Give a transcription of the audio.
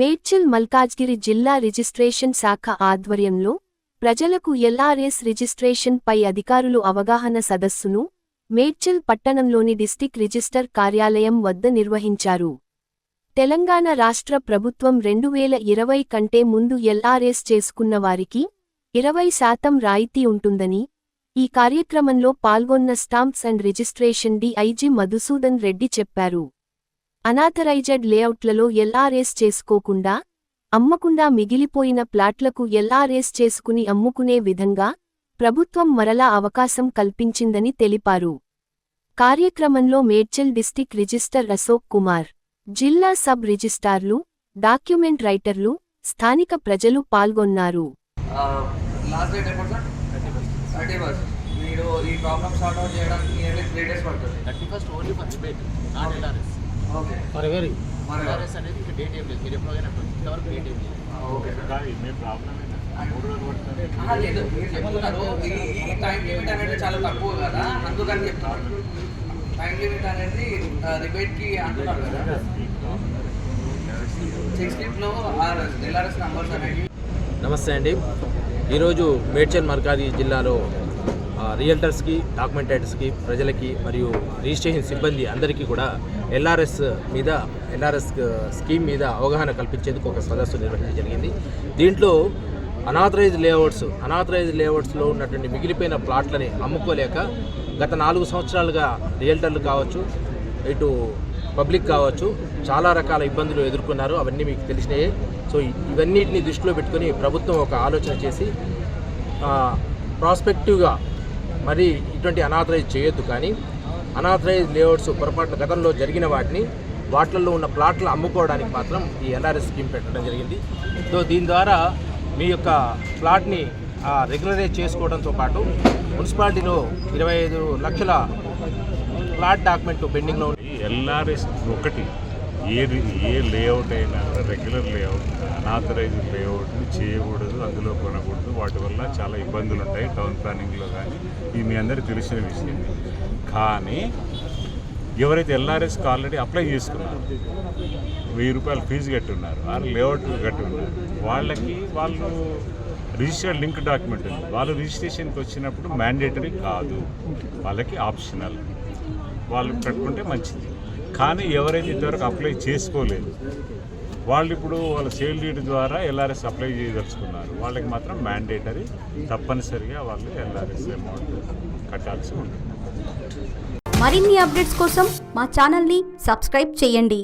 మేడ్చల్ మల్కాజ్గిరి జిల్లా రిజిస్ట్రేషన్ శాఖ ఆధ్వర్యంలో ప్రజలకు ఎల్ఆర్ఎస్ రిజిస్ట్రేషన్ పై అధికారులు అవగాహన సదస్సును మేడ్చల్ పట్టణంలోని డిస్టిక్ రిజిస్టర్ కార్యాలయం వద్ద నిర్వహించారు. తెలంగాణ రాష్ట్ర ప్రభుత్వం రెండు వేల ఇరవై కంటే ముందు ఎల్ఆర్ఎస్ చేసుకున్న వారికి ఇరవై శాతం రాయితీ ఉంటుందని ఈ కార్యక్రమంలో పాల్గొన్న stamps and registration DIG Madhusudan Reddy చెప్పారు. అనాథరైజడ్ లేఅవుట్లలో ఎల్ఆర్ఎస్ చేసుకోకుండా అమ్మకుండా మిగిలిపోయిన ప్లాట్లకు ఎల్ఆర్ఎస్ చేసుకుని అమ్ముకునే విధంగా ప్రభుత్వం మరలా అవకాశం కల్పించిందని తెలిపారు. కార్యక్రమంలో మేడ్చల్ డిస్టిక్ రిజిస్టర్ అశోక్ కుమార్ జిల్లా సబ్ రిజిస్టార్లు డాక్యుమెంట్ రైటర్లు స్థానిక ప్రజలు పాల్గొన్నారు. మీరు ఈ ప్రాబ్లమ్ సార్ట్ అవుట్ చేయడానికి నియర్లీ త్రీ డేస్ పడుతుంది. Thirty first only for debate not LRS. For ఎవరి మరి ఎల్ఆర్ఎస్ అనేది ఇంకా డేట్ ఏం లేదు. మీరు ఎప్పుడైనా ఇంతవరకు డేట్ ఏం లేదు. ఓకే మీ ప్రాబ్లం లేదు మీరు చెప్తున్నారు. ఈ టైం లిమిట్ అనేది చాలా తక్కువ కదా. అందుకని చెప్తున్నారు. టైం లిమిట్ అనేది రిబేట్కి అంటున్నారు కదా. సిక్స్టీన్లో ఆర్ఎస్ ఎల్ఆర్ఎస్ నంబర్స్ అనేవి. నమస్తే అండి. ఈరోజు మేడ్చల్ మర్కాది జిల్లాలో రియల్టర్స్కి డాక్యుమెంటేటర్స్కి ప్రజలకి మరియు రిజిస్ట్రేషన్ సిబ్బంది అందరికీ కూడా ఎల్ఆర్ఎస్ మీద ఎల్ఆర్ఎస్ స్కీమ్ మీద అవగాహన కల్పించేందుకు ఒక సదస్సు నిర్వహించడం జరిగింది. దీంట్లో అనాథరైజ్ లేఅవుట్స్ అనాథరైజ్ లేఅవుట్స్లో ఉన్నటువంటి మిగిలిపోయిన ప్లాట్లని అమ్ముకోలేక గత నాలుగు సంవత్సరాలుగా రియల్టర్లు కావచ్చు ఇటు పబ్లిక్ కావచ్చు చాలా రకాల ఇబ్బందులు ఎదుర్కొన్నారు. అవన్నీ మీకు తెలిసినాయే. సో ఇ- ఇవన్నిటిని దృష్టిలో పెట్టుకొని ప్రభుత్వం ఒక ఆలోచన చేసి ప్రాస్పెక్టివ్గా మరి ఇటువంటి అనాథరైజ్ చేయొద్దు కానీ అనాథరైజ్ లేఅవుట్స్ పొరపాటున గతంలో జరిగిన వాటిని వాటిల్లో ఉన్న ప్లాట్లు అమ్ముకోవడానికి మాత్రం ఈ ఎల్ఆర్ఎస్ స్కీమ్ పెట్టడం జరిగింది. సో దీని ద్వారా మీ యొక్క ప్లాట్ని రెగ్యులరైజ్ చేసుకోవడంతో పాటు మున్సిపాలిటీలో ఇరవై ఐదు లక్షల ప్లాట్ డాక్యుమెంట్ పెండింగ్లో ఉంది. ఎల్ఆర్ఎస్ ఒకటి ఏ ఏ లేఅవుట్ అయినా రెగ్యులర్ లేఅవుట్ అనాథరైజ్ లేఅవుట్ని చేయకూడదు అందులో కొనకూడదు. వాటి వల్ల చాలా ఇబ్బందులు ఉంటాయి టౌన్ ప్లానింగ్లో కానీ ఇది మీ అందరికీ తెలిసిన విషయం కానీ ఎవరైతే ఎల్ఆర్ఎస్కి ఆల్రెడీ అప్లై చేసుకున్నారు వెయ్యి రూపాయలు ఫీజు కట్టి ఉన్నారు ఆ లేఅవుట్ కట్టి ఉన్నారు వాళ్ళకి వాళ్ళు రిజిస్టర్డ్ లింక్ డాక్యుమెంట్ ఉంది. వాళ్ళు రిజిస్ట్రేషన్కి వచ్చినప్పుడు మ్యాండేటరీ కాదు. వాళ్ళకి ఆప్షనల్. వాళ్ళు పెట్టుకుంటే మంచిది. కానీ ఎవరైతే ఇంతవరకు అప్లై చేసుకోలేదు వాళ్ళు ఇప్పుడు వాళ్ళ సేల్ డీడ్ ద్వారా ఎల్ఆర్ఎస్ అప్లై చేయదలుచుకున్నారు. వాళ్ళకి మాత్రం మ్యాండేటరీ తప్పనిసరిగా వాళ్ళు ఎల్ఆర్ఎస్ అమౌంట్ కట్టాల్సి ఉంటుంది. మరిన్ని అప్డేట్స్ కోసం మా ఛానల్ని సబ్స్క్రైబ్ చేయండి.